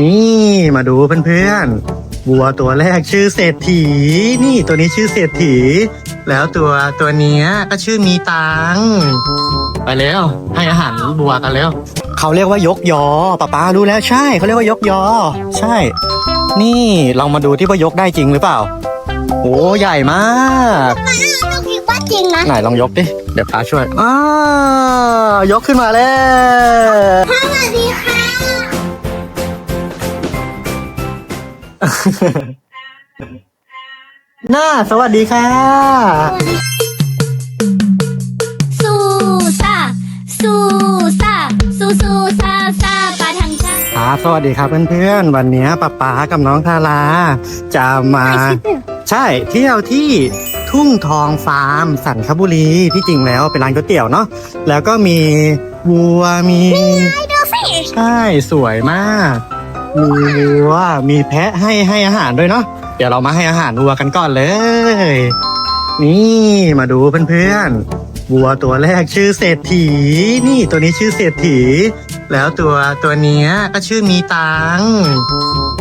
นี่มาดูเพื่อนๆวัวตัวแรกชื่อเศรษฐี นี่ตัวนี้ชื่อเศรษฐี แล้วตัวตัวเนี้ยก็ชื่อมีตังค์ไปแล้วให้อาหารวัวกันแล้วเขาเรียกว่ายกยอป้าป้ารู้แล้วใช่เขาเรียกว่ายกยอ ใช่ นี่ลองมาดูที่ว่ายกได้จริงหรือเปล่าโอ้ใหญ่มากต้องคิดว่าจริงนะไหนลองยกดิเดี๋ยวป้าช่วยอ้าวยกขึ้นมาแล้วสวัสดีค่ะ น้าสวัสดีค่ะ สู้ซ่าสู้ซ่าสู้สู้ซาซาปาทางชาครับสวัสดีครับเพื่อนๆ วันนี้ป๊าป๊ากับน้องทาราจะมา ใช่เที่ยวที่ทุ่งทองฟาร์มสันคบุรีที่จริงแล้วเป็นร้านก๋วยเตี๋ยวเนาะแล้วก็มีวัวมี ดูสิ ใช่ สวยมาก มีวัวมีแพะให้ให้อาหารด้วยเนาะเดี๋ยวเรามาให้อาหารวัวกันก่อนเลย นี่มาดูเพื่อนๆวัวตัวแรกชื่อเศรษฐี นี่ตัวนี้ชื่อเศรษฐี แล้วตัวตัวเนี้ยก็ชื่อมีตัง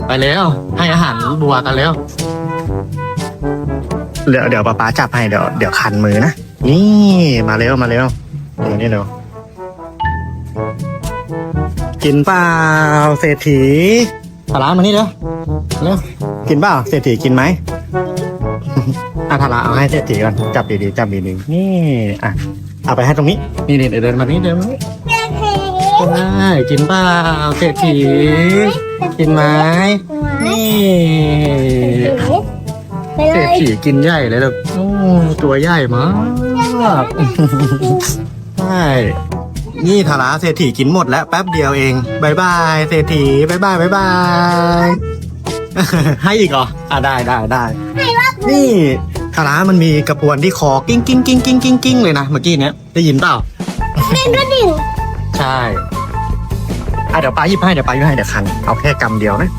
ไปแล้วให้อาหารวัวกันแล้วเดี๋ยวเดี๋ยวป้าป๊าจับให้เดี๋ยวเดี๋ยวคันมือนะนี่มาเร็วมาเร็วเดี๋ยวนี่เร็ว กินเปล่าเศรษฐีทารามานี่เร็วเร็วกินเปล่าเศรษฐีกินไหม อะทาราเอาให้เศรษฐีก่อนจับดีๆจับดีๆนี่อะเอาไปให้ตรงนี้ นี่นี่เดี๋ยวเดินมานี่เดินมานี่เพื่อนเพได้กินเปล่าเศรษฐีกินไหมนี่ไปเลเศรษยฐีกินใหญ่เลยแบบโอ้ตัวใหญ่มากใช่ นี่ทาราเศรษฐีกินหมดแล้วแป๊บเดียวเองบายบายเศรษฐีบายบายบายบาย ให้อีกเหรออะได้ได้ได้นี่ทารามันมีกระปวนที่คอกิ้งกิ้งกิ้งกิ้งกิ้งกิ้งเลยนะเมื่อกี้เนี้ยได้ยินเปล่า เป็นกระดิ่งใช่อะเดี๋ยวป้าหยิบให้เดี๋ยวป้าหยิบให้เดี๋ยวคัน เอาแค่กำเดียวนะ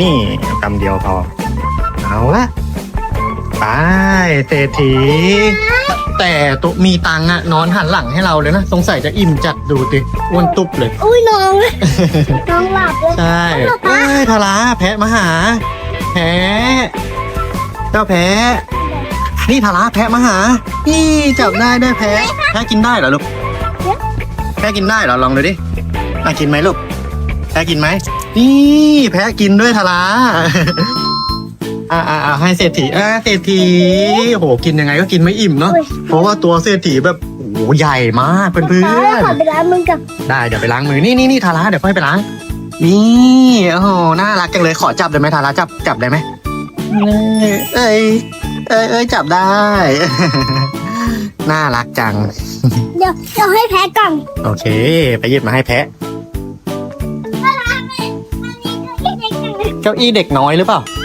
นี่กำเดียวพอ เอาละ ไปเศรษฐี แต่ตัวมีตังค์อะนอนหันหลังให้เราเลยนะ สงสัยจะอิ่มจัดดูติอ้วนตุ๊บเลย อุ้ยน้องน้องหลับเลยใช่เอ้ยทาราแพะมาหา แพะเจ้าแพะนี่ทาราแพะมาหา นี่จับได้ได้แพะแพะกินได้เหรอลูกแพะกินได้เหรอลองดูดิอะกินไหมลูกแพะกินไหมนี่แพะกินด้วยทารา อ่าอ่าอ่าให้เศรษฐีอ่าเศรษฐีโหกินยังไงก็กินไม่อิ่มเนาะเพราะว่าตัวเศรษฐีแบบโอ้โหใหญ่มากเพื่อนแล้วขอๆไปล้างมือกับได้เดี๋ยวไปล้างมือนี่นี่นี่ทาราเดี๋ยวค่อยไปล้างนี่โอ้โหน่ารักจังเลยขอจับได้ไหมทาราจับจับได้ไหมเอ้ยเอ้ยเอ้ยจับได้ น่ารักจัง เดี๋ยวเดี๋ยวให้แพ้ก่อนโอเค ไปหยิบมาให้แพะเก้าอี้เด็กน้อยหรือเปล่าเ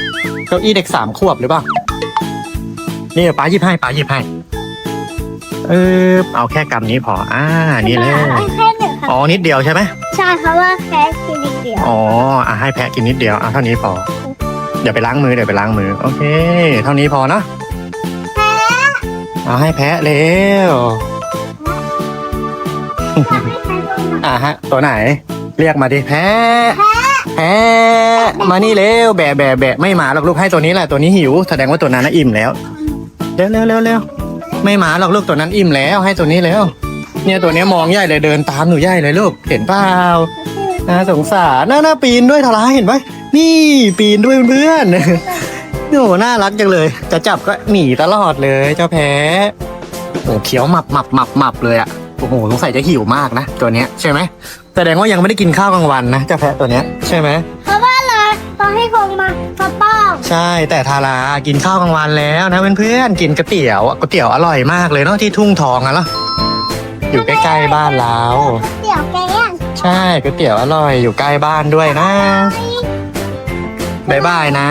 ก้าอี้เด็กสามขวบหรือเปล่านี่ป้าหยิบให้ป้าหยิบให้เออเอาแค่กำนี้พออ่านี่เลยให้แค่หนึ่งค่ะอ๋อนิดเดียวใช่ไหมใช่เพราะว่าแพ้กินนิดเดียวอ๋ออะให้แพะกินนิดเดียวอะเท่านี้พอเดี๋ยวไปล้างมือเดี๋ยวไปล้างมือโอเค เท่านี้พอนะเอาให้แพะเร็วอะฮะ ตัวไหน เรียกมาดิแพะ แพะมานี่เร็วแบะแบะแบะไม่มาหรอกลูกให้ตัวนี้แหละตัวนี้หิวแสดงว่าตัวนั้นน่ะอิ่มแล้วเร็วเร็วเร็วเร็วไม่มาหรอกลูกตัวนั้นอิ่มแล้ว ให้ตัวนี้แล้ว เนี่ยตัวนี้มองใหญ่เลยเดินตามหนูใหญ่เลยลูกเห็นเปล่าน่าสงสารน่าน่าปีนด้วยทลาราเห็นไหมนี่ปีนด้วยเพื่อนโอ้โหน่ารักจังเลย จะจับก็หนีตลอดเลย เจ้าแพ้โอ้เขียวหมับหมับหมับหมับเลยอะ โอ้โหสงสัยจะหิวมากนะตัวเนี้ยใช่ไหมแสดงว่ายังไม่ได้กินข้าวกลางวันนะเจ้าแพะตัวเนี้ยใช่ไหมเพราะว่าเราตอนให้คงมาป้าป้องใช่แต่ทารากินข้าวกลางวันแล้วนะเพื่อนๆกินก๋วยเตี๋ยวก๋วยเตี๋ยวอร่อยมากเลยเนาะที่ทุ่งทองอะเนาะอยู่ใกล้ๆบ้านเราเดี๋ยวแกงใช่ก๋วยเตี๋ยวอร่อยอยู่ใกล้บ้านด้วยนะบายบายนะ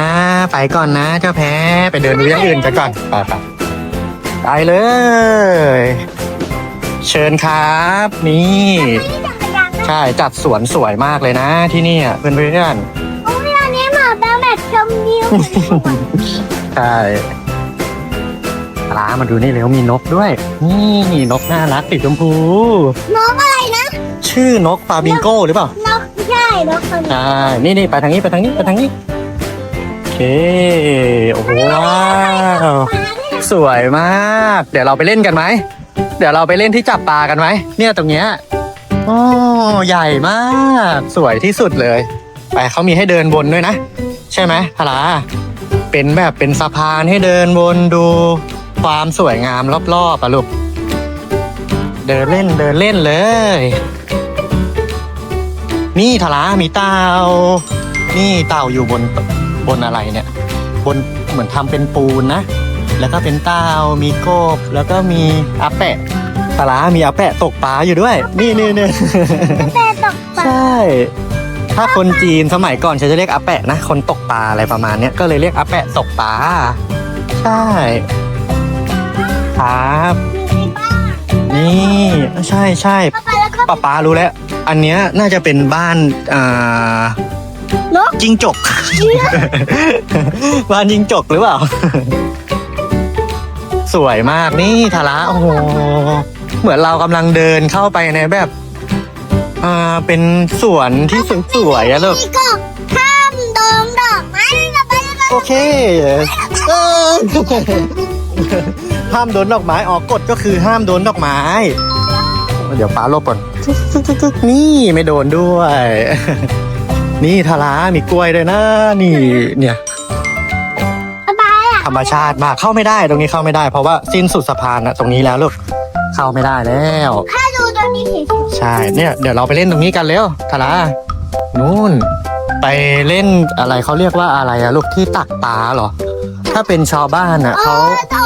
ไปก่อนนะเจ้าแพ้ไปเดินดูอย่างอื่นกันก่อนไปไปไปเลย เชิญครับ นี่นี่จักรยานนะใช่จัดสวนสวยมากเลยนะที่นี่อะเพื่อนโอ้ยอันนี้หมาแบลแบบชมวิวๆใช่ร้ามาดูนี่เร็วมีนกด้วย นี่นกน่ารักสีชมพูน้องอะไรนะ ชื่อนกฟาบิงโก้หรือเปล่า นกใช่ช่แล้วคนใช่นี่นี่ไปทางนี้ไปทางนี้ไปทางนี้ โอเค โอ้โหว้าว สวยมาก เดี๋ยวเราไปเล่นกันไหม เดี๋ยวเราไปเล่นที่จับปลากันไหมเนี่ยตรงเนี้ยโอ้ใหญ่มาก สวยที่สุดเลย ไปเขามีให้เดินบนด้วยนะ ใช่ไหมพลาเป็นแบบเป็นสะพานให้เดินบนดูความสวยงามรอบๆอะลูกเดินเล่นเดินเล่นเลย นี่ทารามีเต่านี่เต่าอยู่บนบนอะไรเนี่ย บนเหมือนทำเป็นปูนนะ แล้วก็เป็นเต่ามีกบ แล้วก็มีอาแปะทารามีอาแปะตกปลาอยู่ด้วย นี่นี่นี่แต่ตกปลาใช่ ถ้าคนจีนสมัยก่อนเขาจะเรียกอาแปะนะ คนตกปลาอะไรประมาณเนี้ยก็เลยเรียกอาแปะตกปลาใช่ครับมีบ้านนี่ใช่ใช่เข้าไปแล้วก็ป้าป๊ารู้แล้ว อันเนี้ยน่าจะเป็นบ้านอ่า นกจิงจก บ้านจิงจกหรือเปล่า สวยมากนี่ทาระโอ้โหเหมือนเรากำลังเดินเข้าไปในแบบอ่าเป็นสวนที่สวยๆอะลูกนี่ก็ห้ามโดนดอกไม้นะไปเลยโอเคเออห้ามโดนดอกไม้ออกกฎก็คือห้ามโดนดอกไม้ เดี๋ยวป้าลบก่อนนี่ไม่โดนด้วย นี่ทารามีกล้วยด้วยนะ นี่เนี่ยไปอะธ รรมชาติมากเข้าไม่ได้ตรงนี้เข้าไม่ได้เพราะว่าสิ้นสุดสะพานนะตรงนี้แล้วลูกเข้าไม่ได้แล้วถ้าดูตรงนี้เห็นใช่เนี่ยเดี๋ยวเราไปเล่นตรงนี้กันเร็วทารานู่น ไปเล่นอะไรเขาเรียกว่าอะไรอะลูกที่ตักปลาเหรอ ถ้าเป็นชาวบ้านอะอ๋อเขาอ๋อ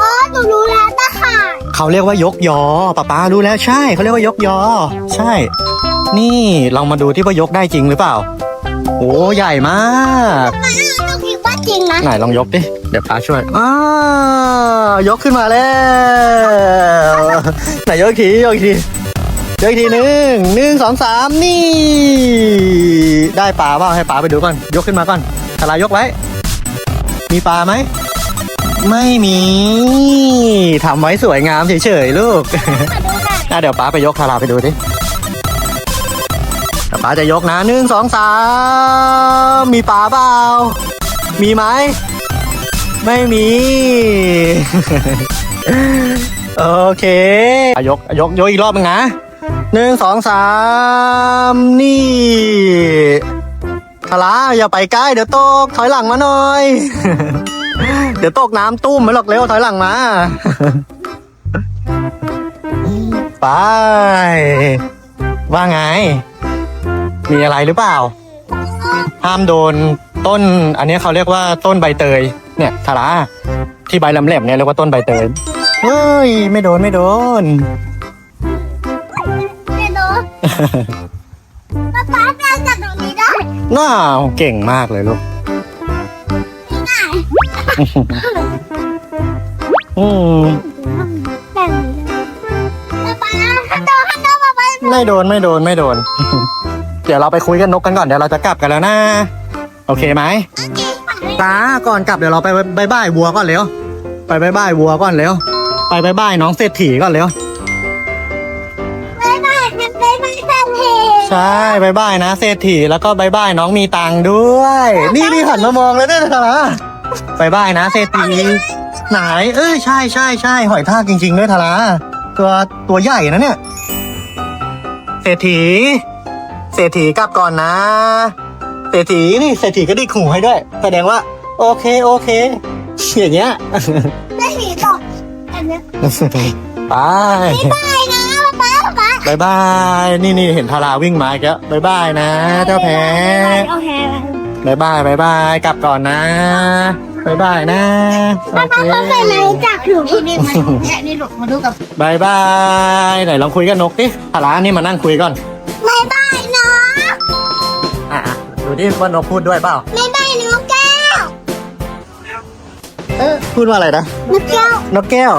อ๋อหนูรู้แล้วตะข่ายเขาเรียกว่ายกยอป้าป้ารู้แล้วใช่เขาเรียกว่ายกยอ ใช่ นี่ลองมาดูที่ว่ายกได้จริงหรือเปล่า โอ้ใหญ่มากมันหนูคิดว่าจริงนะ ไหนลองยกดิ เดี๋ยวป้าช่วยอ้าวยกขึ้นมาแล้วไหนยกอีกทียกอีกทียกอีกทีหนึ่งหนึ่งสองสามนี่ ได้ปลาเปล่าให้ปลาไปดูก่อน ยกขึ้นมาก่อนทลายยกไว้ มีปลาไหม ไม่มีทำไว้สวยงามเฉยๆลูกมาดูกันอะเดี๋ยวป้าไปยกทาราไปดูดิ เดี๋ยวป้าจะยกนะหนึ่งสองสามมีปลาเปล่า มีไหม ไม่มี โอเคอยกยกยกอีกรอบนึงนะหนึ่งสองสามนี่ทาราอย่าไปใกล้เดี๋ยวตก ถอยหลังมาหน่อย เดี๋ยวตกน้ำตุ้มมาหรอกเร็วถอยหลังมาไปว่าไง มีอะไรหรือเปล่า ห้ามโดนต้น อันนี้เขาเรียกว่าต้นใบเตย เนี่ยทาราที่ใบลำแหลมเนี่ยเรียกว่าต้นใบเตยเฮ้ย ไม่โดนไม่โดน ไม่โดนป๊าป๊าเดินจากตรงนี้ได้ว้าวเก่งมากเลยลูกง่ายอืมแบบนี้เลยป๊าป๊าฮันโดฮันโดป๊าป๊าไม่โดนไม่โดนไม่โดน เดี๋ยวเราไปคุยกันนกกันก่อนเดี๋ยวเราจะกลับกันแล้วนะ โอเคไหมตาก่อนกลับเดี๋ยวเราไปบายบายวัวก่อนเร็วไปบายบายวัวก่อนเร็วไปบายบายน้องเศรษฐีก่อนเร็วบ๊ายบายครับบ๊ายบายแฟนเพจใช่บายบายนะเศรษฐีแล้วก็บายบายน้องมีตังค์ด้วย นี่นี่หันมามองแล้วเนี่ยนะบายบายนะเศรษฐีไหนเอ้ยใช่ใช่ใช่หอยทากจริง ๆ ด้วยทาราตัวตัวใหญ่นะเนี่ย เศรษฐี เศรษฐีกลับก่อนนะ เศรษฐีนี่เศรษฐีก็ดิกหูให้ด้วย แสดงว่า โอเคโอเคอย่างเงี้ยได้ผีตกอันเนี้ยไปบ๊ายบายนะป๊าป๊าป๊าบายบายนี่นี่เห็นทาราวิ่งมาอีกแล้วบายบายนะ เจ้าแพ้โอเคบายบายบายบายกลับก่อนนะบายบายนะโอป๊าเคป๊าเขาเป็นอะไรจากหนูที่นี่มาแค่นี่หนูมาดูกับบายบายไหนลองคุยกับนกดิทารานี่มานั่งคุยก่อนบ๊ายบายน้องอะอะ ดูดิว่านกพูดด้วยเปล่าบ๊ายบายน้องแก้ว เออพูดว่าอะไรนะน้องแก้ว นกแก้ว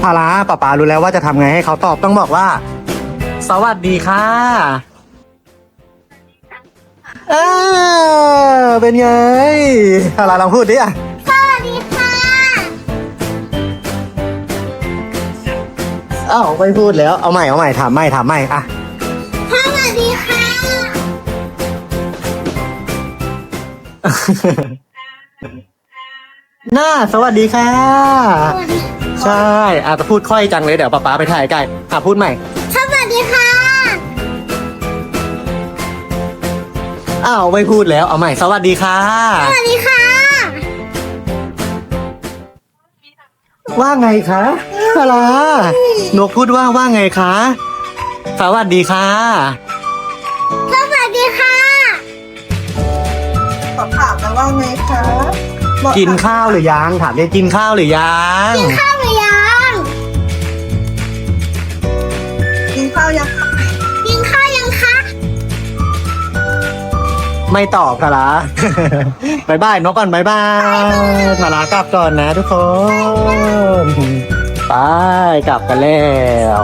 ทาราป้าป๋ารู้แล้วว่าจะทำไงให้เขาตอบต้องบอกว่า สวัสดีค่ะเออเป็นไงทาราลองพูดดิอะสวัสดีค่ะ อ้าวไม่พูดแล้วเอาใหม่เอาใหม่ถามใหม่ถามใหม่อะสวัสดีค่ะ น้าสวัสดีค่ะใช่อาจจะพูดค่อยจังเลยเดี๋ยวป๊าป๊าไปถ่ายไกลอะพูดใหม่ สวัสดีค่ะ อ้าวไม่พูดแล้วเอาใหม่ สวัสดีค่ะ สวัสดีค่ะ ว่าไงคะพลานกพูดว่าว่าไงคะ สวัสดีค่ะามนะว่าไงคะบอกกินข้าวหรือยังถามได้กินข้าวหรือยังข้าวหรือยังกินข้าวยังคะกินข้าวยังคะไม่ตอบพลาบายบายนกก่อนบายบายพลากลับก่อนนะทุกคนไปกลับกันแล้ว